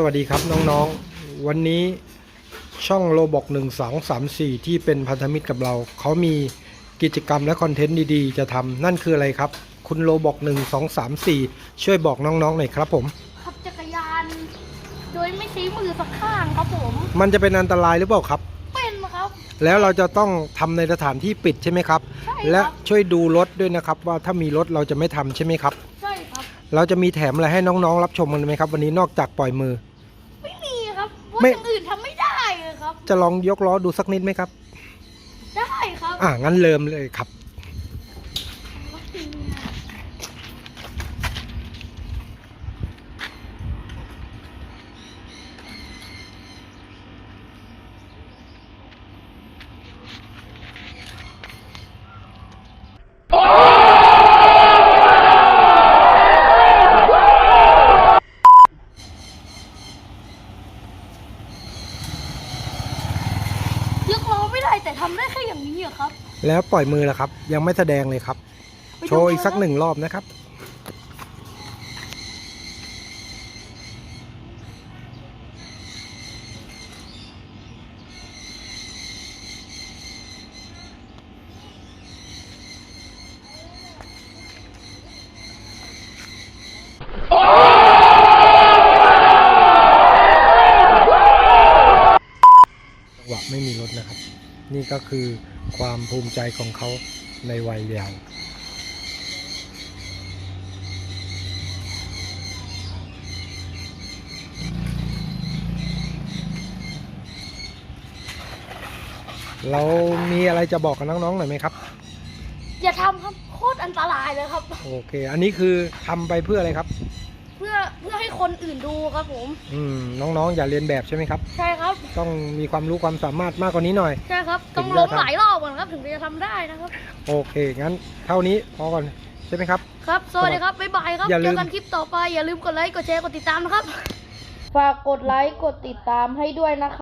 สวัสดีครับน้องๆ วันนี้ช่องโลบอก1 2 3 4 ที่เป็นพันธมิตรกับเรา เขามีกิจกรรมและคอนเทนต์ดีๆ จะทำนั่นคืออะไรครับ คุณโลบอก1 2 3 4 ช่วยบอกน้องๆหน่อยครับผม ขับจักรยาน โดยไม่ใช้มือสักข้างครับผม มันจะเป็นอันตรายหรือเปล่าครับ เป็นครับ แล้วเราจะต้องทำในสถานที่ปิดใช่ไหมครับ ใช่และครับช่วยดูรถด้วยนะครับ ว่าถ้ามีรถเราจะไม่ทำใช่ไหมครับ ใช่ครับ เราจะมีแถมอะไรให้น้องๆ รับชมกันไหมครับ วันนี้นอกจากปล่อยมือไม่มี ครับเพราะไม่ อย่างอื่นทำไม่ได้เลยครับ จะลองยกล้อดูสักนิดไหมครับ ได้ครับ อ่างั้นเริ่มเลยครับ ไม่ได้แต่ทำได้แค่อย่างนี้อะครับแล้วปล่อยมือแล้วครับ ยังไม่แสดงเลยครับ ไปโชว์อีกสักดูหนึ่งรอบนะครับ จังหวะไม่มีรถนะครับ นี่ก็คือความภูมิใจของเขาในวัยเยาว์เรามีอะไรจะบอกกับน้องๆหน่อยไหมครับ อย่าทำครับ โคตรอันตรายเลยครับ โอเค อันนี้คือทำไปเพื่ออะไรครับเพื่อเพื่อให้ คนอื่นดูครับผม อืมน้องๆอย่าเรียนแบบใช่ไหมครับ ใช่ครับ ต้องมีความรู้ความสามารถมากกว่านี้หน่อย ใช่ครับถึต้องงลจะงทำหลายรอบก่อนครับ ถึงจะทำได้นะครับ โอเค งั้นเท่านี้พอก่อนใช่ไหมครับ ครับ สวัสดีครับ บ๊ายบายครับอย่าลืเจมอกันคลิปต่อไป อย่าลืมกดไลค์ กดแชร์ กดติดตามนะครับ ฝากกดไลค์ กดติดตามให้ด้วยนะครับ